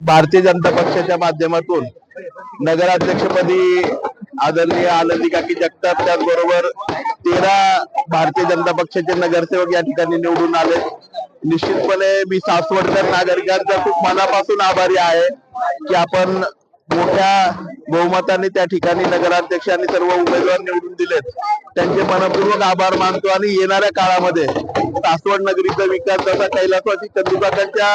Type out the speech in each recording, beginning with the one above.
भारतीय जनता पक्षाच्या माध्यमातून नगराध्यक्षपदी आदरणीय आनंदी काकी जगताप त्याचबरोबर तेरा भारतीय जनता पक्षाचे नगरसेवक या ठिकाणी निवडून आले. निश्चितपणे मी सासवडकर नागरिकांचा खूप मनापासून आभारी आहे की आपण मोठ्या बहुमताने त्या ठिकाणी नगराध्यक्ष आणि सर्व उमेदवार निवडून दिलेत. त्यांचे मनपूर्वक आभार मानतो आणि येणाऱ्या काळामध्ये सासवड नगरीचा विकास जसा कैलासवासी कंदुकाकांच्या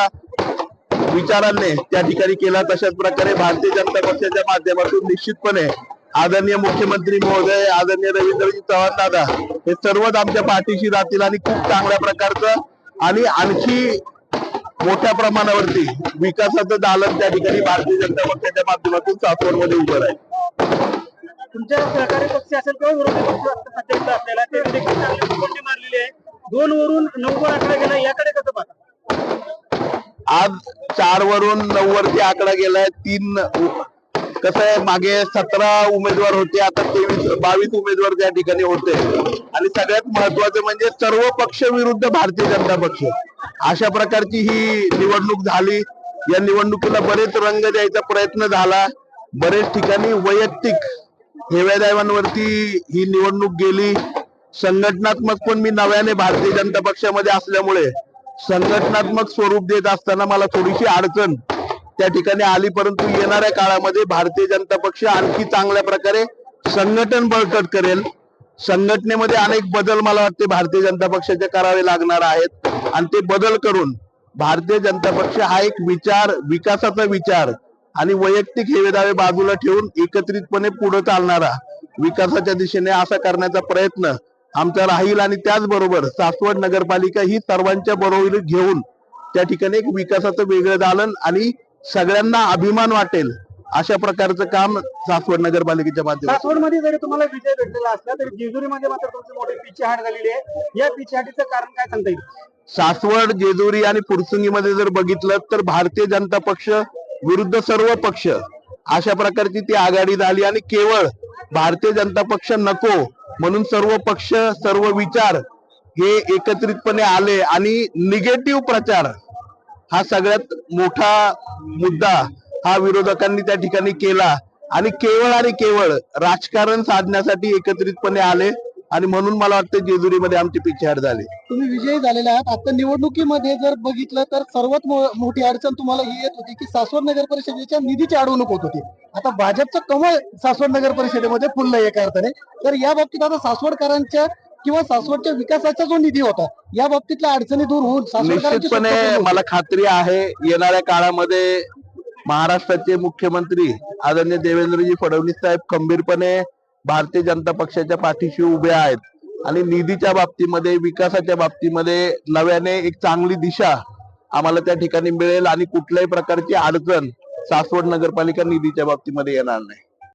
विचारांनी त्या ठिकाणी केला. तशाच प्रकारे भारतीय जनता पक्षाच्या माध्यमातून निश्चितपणे आदरणीय मुख्यमंत्री महोदय आदरणीय रवींद्रजी चव्हाण दादा हे सर्वच आमच्या पाठीशी राहतील आणि खूप चांगल्या प्रकारचं आणि आणखी मोठ्या प्रमाणावरती विकासाचं दालन त्या ठिकाणी भारतीय जनता पक्षाच्या माध्यमातून सासवडमध्ये उभं राहील. तुमच्या सहकारी पक्ष असेल किंवा विरोधी पक्ष असतील ते देखील चांगली मारलेली आहे. दोन वरून नऊ वर आकडा गेला याकडे कसं पाहता? आज चार वरून नऊ वरती आकडा गेलाय तीन कसं आहे मागे सतरा उमेदवार होते आता तेवीस बावीस उमेदवार त्या ठिकाणी होते. आणि सगळ्यात महत्वाचं म्हणजे सर्व पक्ष विरुद्ध भारतीय जनता पक्ष. अशा प्रकारची ही निवडणूक झाली. या निवडणुकीला बरेच रंग द्यायचा प्रयत्न झाला. बरेच ठिकाणी वैयक्तिक हेव्यादेवांवरती ही निवडणूक गेली. संघटनात्मक पण मी नव्याने भारतीय जनता पक्षामध्ये असल्यामुळे संघटनात्मक स्वरूप देत असताना मला थोडीशी अडचण. त्या ठिकाणी आली परंतु येणाऱ्या काळामध्ये भारतीय जनता पक्ष आणखी चांगल्या प्रकारे संघटन बळकट करेल. संघटनेमध्ये अनेक बदल मला वाटते भारतीय जनता पक्षाचे करावे लागणार आहेत. आणि ते बदल करून भारतीय जनता पक्ष हा एक विचार विकासाचा विचार आणि वैयक्तिक हेवेदावे बाजूला ठेवून एकत्रितपणे पुढे चालणारा विकासाच्या दिशेने असा करण्याचा प्रयत्न आमचा राहील आणि त्याचबरोबर सासवड नगरपालिका ही सर्वांच्या बरोबर घेऊन त्या ठिकाणी एक विकासाचं वेगळं दालन आणि सगळ्यांना अभिमान वाटेल अशा प्रकारचं काम सासवड नगरपालिकेच्या माध्यमातून. सासवडमध्ये जरी तुम्हाला विजय भेटलेला असला तरी जेजुरीमध्ये मात्र तुमची मोठी पिछेहाट झालेली आहे. या पिछेहाटीचं कारण काय सांगता येईल? सासवड जेजुरी आणि फुरसुंगीमध्ये जर बघितलं तर भारतीय जनता पक्ष विरुद्ध सर्व पक्ष अशा प्रकारची ती आघाडी झाली आणि केवळ भारतीय जनता पक्ष नको म्हणून सर्व पक्ष सर्व विचार हे एकत्रितपणे आले आणि निगेटिव्ह प्रचार हा सगळ्यात मोठा मुद्दा हा विरोधकांनी त्या ठिकाणी केला. आणि केवळ आणि केवळ राजकारण साधण्यासाठी एकत्रितपणे आले. आणि म्हणून मला वाटतं जेजुरीमध्ये आमची पिछेहाट झाली. तुम्ही विजयी झालेले आहात. आता निवडणुकीमध्ये जर बघितलं तर सर्वात मोठी अडचण तुम्हाला ही येत होती की सासवड नगर परिषदेच्या निधीची अडवणूक होत होती. आता भाजपचं कमळ सासवड नगर परिषदेमध्ये फुललं एका अर्थाने. तर या बाबतीत आता सासवडकरांच्या किंवा सासवडच्या विकासाचा जो निधी होता या बाबतीतल्या अडचणी दूर होऊन निश्चितपणे. मला खात्री आहे येणाऱ्या काळामध्ये महाराष्ट्राचे मुख्यमंत्री आदरणीय देवेंद्रजी फडणवीस साहेब खंबीरपणे भारतीय जनता पक्षाच्या पाठीशी उभे आहेत. आणि निधीच्या बाबतीमध्ये विकासाच्या बाबतीमध्ये नव्याने एक चांगली दिशा आम्हाला त्या ठिकाणी मिळेल आणि कुठल्याही प्रकारची अडचण सासवड नगरपालिका निधीच्या बाबतीमध्ये येणार नाही.